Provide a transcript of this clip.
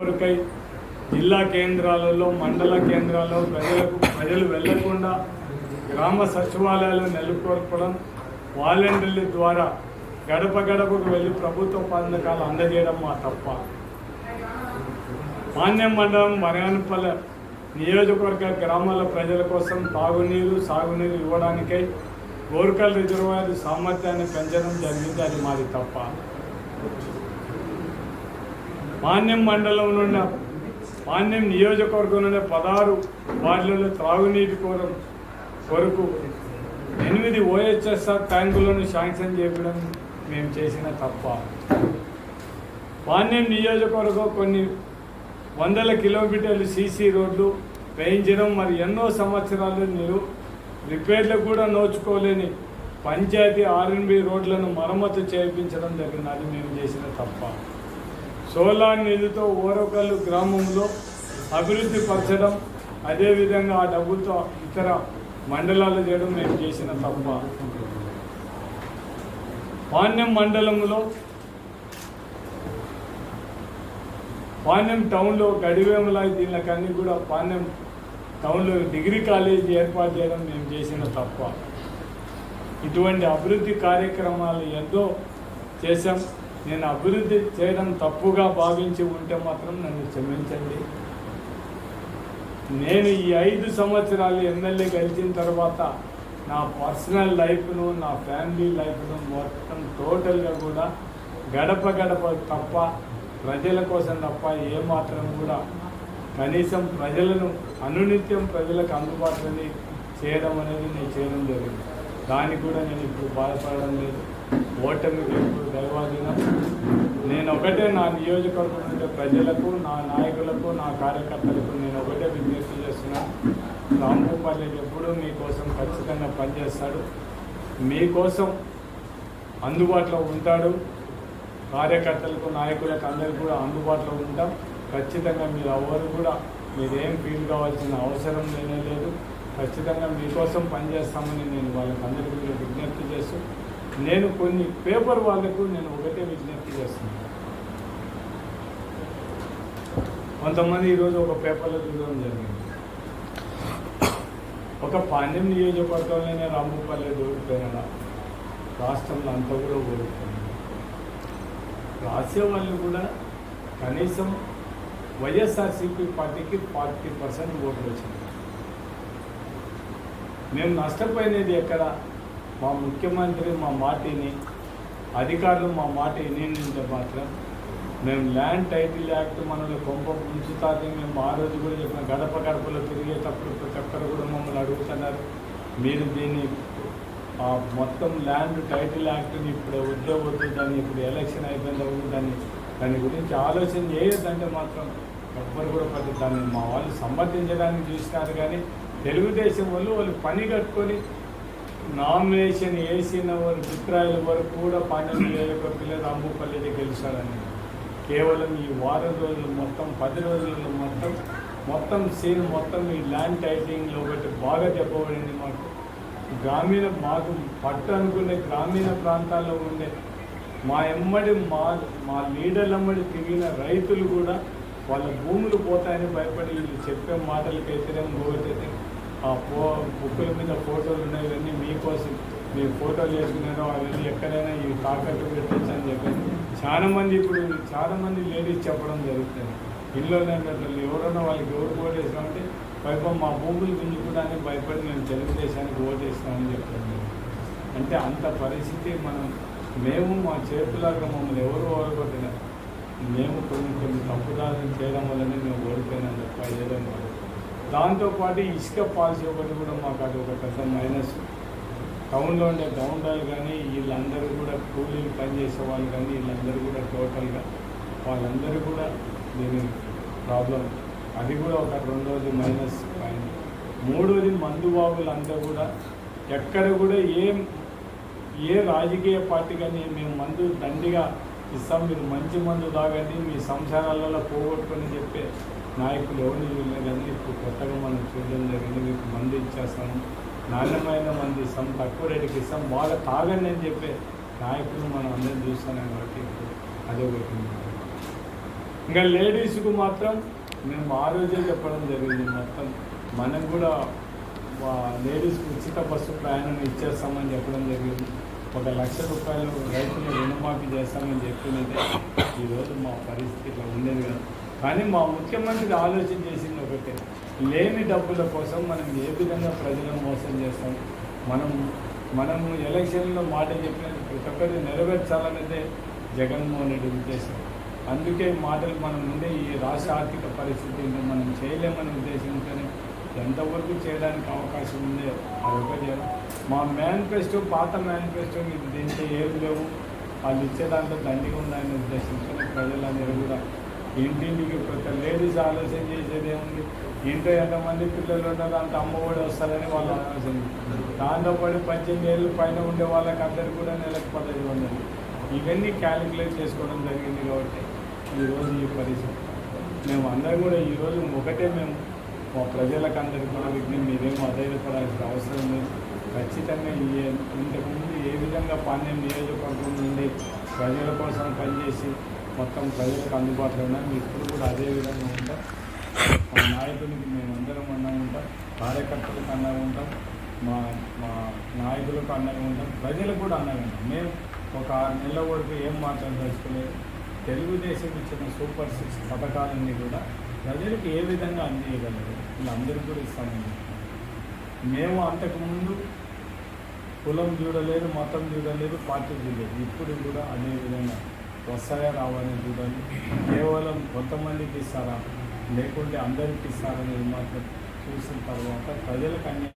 కొరకై జిల్లా కేంద్రాలలో మండల కేంద్రాల్లో ప్రజలకు ప్రజలు వెళ్ళకుండా గ్రామ సచివాలయాలు నెలకొల్పడం వాలంటీర్ల ద్వారా గడప గడపకు వెళ్ళి ప్రభుత్వ పథకాలు అందజేయడం మా తప్ప. మాన్యం మండలం మరగానపల్లె నియోజకవర్గ గ్రామాల ప్రజల కోసం తాగునీరు సాగునీరు ఇవ్వడానికై గోర్కల్ రిజర్వాయర్ సామర్థ్యాన్ని పెంచడం జరిగింది అది మాది తప్ప. మాన్యం మండలం నుండి మాన్యం నియోజకవర్గం నుండి పదహారు వార్డులలో త్రాగునీటి కోరం కొరకు ఎనిమిది ఓహెచ్ఎస్ఆర్ ట్యాంకులను శాంక్షన్ చేయడం మేము చేసిన తప్ప. మాన్యం నియోజకవర్గం కొన్ని వందల కిలోమీటర్లు సీసీ రోడ్లు వేయించడం మరి ఎన్నో సంవత్సరాలు మీరు రిపేర్లకు కూడా నోచుకోలేని పంచాయతీ ఆర్ఎన్బి రోడ్లను మరమ్మతు చేయించడం జరిగినది మేము చేసిన తప్ప. సోలార్ నిధితో ఓరకల్లు గ్రామంలో అభివృద్ధి పరచడం అదేవిధంగా ఆ డబ్బుతో ఇతర మండలాలు చేయడం మేము చేసిన తప్ప. పాణ్యం మండలంలో పాణ్యం టౌన్లో గడివేములా దీనికన్నీ కూడా పాణ్యం టౌన్లో డిగ్రీ కాలేజీ ఏర్పాటు చేయడం మేము చేసిన తప్ప. ఇటువంటి అభివృద్ధి కార్యక్రమాలు ఎంతో చేశాం. నేను అభివృద్ధి చేయడం తప్పుగా భావించి ఉంటే మాత్రం నన్ను క్షమించండి. నేను ఈ ఐదు సంవత్సరాలు ఎమ్మెల్యే గెలిచిన తర్వాత నా పర్సనల్ లైఫ్ను నా ఫ్యామిలీ లైఫ్ను మొత్తం టోటల్గా కూడా గడప గడప తప్ప ప్రజల కోసం తప్ప ఏమాత్రం కూడా కనీసం ప్రజలను అనునిత్యం ప్రజలకు అందుబాటులోని చేయడం అనేది నేను చేయడం జరిగింది. దానికి కూడా నేను ఇప్పుడు బాధపడడం లేదు. ఓటమికి ఇప్పుడు దైవాధీనం. నేను ఒకటే నా నియోజకవర్గం ప్రజలకు నా నాయకులకు నా కార్యకర్తలకు నేను ఒకటే విజ్ఞప్తి చేస్తున్నా. రాంభూపల్లి ఎప్పుడూ మీకోసం ఖచ్చితంగా పనిచేస్తాడు. మీకోసం అందుబాటులో ఉంటాడు. కార్యకర్తలకు నాయకులకు అందరికీ కూడా అందుబాటులో ఉంటాం. ఖచ్చితంగా మీరు ఎవరు కూడా మీరేం ఫీల్ కావాల్సిన అవసరం లేనే లేదు. ఖచ్చితంగా మీకోసం పనిచేస్తామని నేను వాళ్ళకి అందరికీ కూడా విజ్ఞప్తి చేస్తూ నేను కొన్ని పేపర్ వాళ్ళకు నేను ఒకటే విజ్ఞప్తి చేస్తున్నాను కొంతమంది ఈరోజు ఒక పేపర్లో చూడడం జరిగింది. ఒక పాండ్యం నియోజకవర్గంలోనే రాముపల్లి ఓడిపోయిన రాష్ట్రంలో అంతా కూడా ఓడిపోయింది. రాసే వాళ్ళు కూడా కనీసం వైఎస్ఆర్సీపీ పార్టీకి ఫార్టీ పర్సెంట్ ఓట్లు వచ్చింది మేము నష్టపోయినది ఎక్కడ? మా ముఖ్యమంత్రి మా మాటిని అధికారులు మా మాట వినింటే మాత్రం మేము ల్యాండ్ టైటిల్ యాక్ట్ మనల్ని కొంప ఉంచుతారని మేము ఆ రోజు కూడా చెప్పిన గడప గడపలో తిరిగేటప్పుడు ప్రతి ఒక్కరు కూడా మమ్మల్ని అడుగుతున్నారు. మీరు దీన్ని ఆ మొత్తం ల్యాండ్ టైటిల్ యాక్ట్ని ఇప్పుడు వద్దో వద్దు దాన్ని ఇప్పుడు ఎలక్షన్ అయిపోయిందా దాన్ని దాని గురించి ఆలోచన చేయొద్దంటే మాత్రం ఎవ్వరు కూడా ప్రతి దాన్ని మా వాళ్ళు సమర్థించడానికి చూసినారు కానీ తెలుగుదేశం వాళ్ళు వాళ్ళు పని కట్టుకొని నామినేషన్ వేసిన వారి అభిప్రాయాల వరకు కూడా పాండ్యం పిల్లలు రాంభూపల్లిది గెలిచారని కేవలం ఈ వారం రోజులు మొత్తం పది రోజులు మొత్తం మొత్తం సీన్ మొత్తం ఈ ల్యాండ్ టైటింగ్లో ఒకటి బాగా చెప్పబడింది మాకు. గ్రామీణ మాకు పట్టు అనుకునే గ్రామీణ ప్రాంతాల్లో ఉండే మా ఎమ్మడి మా మా లీడర్ల ఎమ్మడి తిరిగిన రైతులు కూడా వాళ్ళ భూములు పోతాయని భయపడి వీళ్ళు చెప్పే మాటలకి వ్యతిరేకం పోగొట్టేది ఆ ఫో బుక్కుల మీద ఫోటోలు ఉన్నాయి ఇవన్నీ మీకోసం. మీరు ఫోటోలు వేసుకున్నారో అవన్నీ ఎక్కడైనా ఇవి తాకట్టు పెట్టచ్చు అని చెప్పేసి. చాలామంది ఇప్పుడు చాలామంది లేడీస్ చెప్పడం జరుగుతుంది. ఇల్లు అసలు ఎవరైనా వాళ్ళకి ఎవరు ఓటేసామంటే పైపం మా భూములు గుంజుకోవడానికి భయపడి నేను తెలుగుదేశానికి ఓటేస్తామని చెప్పడం అంటే అంత పరిస్థితి మనం మేము మా చేతులాగా మమ్మల్ని ఎవరు ఓడగొట్టినారు మేము కొన్ని కొన్ని తప్పుదారులు చేయడం వల్లనే మేము ఓడిపోయినాం తప్ప ఏదో దాంతోపాటు ఇసుక పాలసీ ఒకటి కూడా మాకు అది ఒక పెద్ద మైనస్ టౌన్లో ఉండే గౌండాలు కానీ వీళ్ళందరూ కూడా కూలీలు పనిచేసే వాళ్ళు కానీ వీళ్ళందరూ కూడా టోటల్గా వాళ్ళందరూ కూడా దీని ప్రాబ్లం అది కూడా ఒక రెండోది మైనస్ పాయింట్ మూడోది మందు బాబులంతా కూడా ఎక్కడ కూడా ఏం ఏ రాజకీయ పార్టీ కానీ మేము మందు దండిగా ఇస్తాం మీరు మంచి మందు తాగండి మీ సంసారాలలో పోగొట్టుకొని చెప్పే నాయకులు ఎవరు వీళ్ళని కానీ ఇప్పుడు కొత్తగా మనం చూడడం జరిగింది మీకు మంది ఇచ్చేస్తాము. నాణ్యమైన మంది ఇస్తాం తక్కువ రేటుకి ఇస్తాం బాగా తాగండి అని చెప్పే నాయకులు మనం అందరం చూస్తున్నాం కాబట్టి అదే ఒకటి ఇంకా లేడీస్కు మాత్రం మేము ఆ రోజే చెప్పడం జరిగింది మొత్తం. మనం కూడా లేడీస్కి ఉచిత బస్సు ప్రయాణం ఇచ్చేస్తామని చెప్పడం జరిగింది. ఒక లక్ష రూపాయలు రైతులు రుణమాఫీ చేస్తామని చెప్పినట్టే ఈరోజు మా పరిస్థితి ఇట్లా ఉండేది కదా. కానీ మా ముఖ్యమంత్రి ఆలోచన చేసింది ఒకటే. లేని డబ్బుల కోసం మనం ఏ విధంగా ప్రజలను మోసం చేస్తాం? మనం మనము ఎలక్షన్లో మాట చెప్పినది ప్రతి ఒక్కరి నెరవేర్చాలనేదే జగన్మోహన్ రెడ్డి ఉద్దేశం. అందుకే మాటలు మనం ఉండే ఈ రాష్ట్ర ఆర్థిక పరిస్థితిని మనం చేయలేమని ఉద్దేశంతోనే ఎంతవరకు చేయడానికి అవకాశం ఉందో అది ఒకటి మా మేనిఫెస్టో పాత మేనిఫెస్టో మీకు దీంట్లో ఏమి లేవు. వాళ్ళు ఇచ్చే దాంట్లో దండిగా ఉందనే ఉద్దేశంతో ప్రజలందరూ కూడా ఇంటింటికి ప్రతి లేడీస్ ఆలోచన చేసేది ఏముంది ఇంట్లో ఎంతమంది పిల్లలు ఉన్నారు అంత అమ్మఒడి వస్తారని వాళ్ళ ఆలోచన. దాంతో పాటు పద్దెనిమిది ఏళ్ళు పైన ఉండే వాళ్ళకి అందరు కూడా నెలకు పదహైదు వందలు. ఇవన్నీ క్యాలిక్యులేట్ చేసుకోవడం జరిగింది కాబట్టి ఈరోజు ఈ పరిస్థితి. మేము అందరం కూడా ఈరోజు ఒకటే మేము. మా ప్రజలకు అందరికీ కూడా విజ్ఞం మీరేమో అధైర్యపడాల్సిన అవసరం లేదు. ఖచ్చితంగా ఈ ఇంతకుముందు ఏ విధంగా పన్నెండు నియోజకవర్గం నుండి ప్రజల కోసం పనిచేసి మొత్తం ప్రజలకు అందుబాటులో ఉన్నాం ఇప్పుడు కూడా అదే విధంగా ఉంటాం. మా నాయకునికి మేము అందరం ఉంటాం. కార్యకర్తలకు అండగా ఉంటాం. మా మా నాయకులకు అండగా ఉంటాం. ప్రజలకు కూడా అండగా ఉంటాం. మేము ఒక ఆరు నెలల వరకు ఏం మాట్లాడదలుచుకోలేదు తెలుగుదేశం ఇచ్చిన సూపర్ సిక్స్ పథకాలన్నీ కూడా ప్రజలకు ఏ విధంగా అందియగలరు? వీళ్ళందరికీ కూడా ఇస్తామని మేము అంతకుముందు కులం చూడలేదు మతం చూడలేదు పార్టీ చూడలేదు. ఇప్పుడు కూడా అదే విధంగా వస్తాయా రావాలని చూడాలి కేవలం కొంతమందికి ఇస్తారా? లేకుంటే అందరికి ఇస్తారనేది మాత్రం చూసిన తర్వాత ప్రజలకు అన్యాయం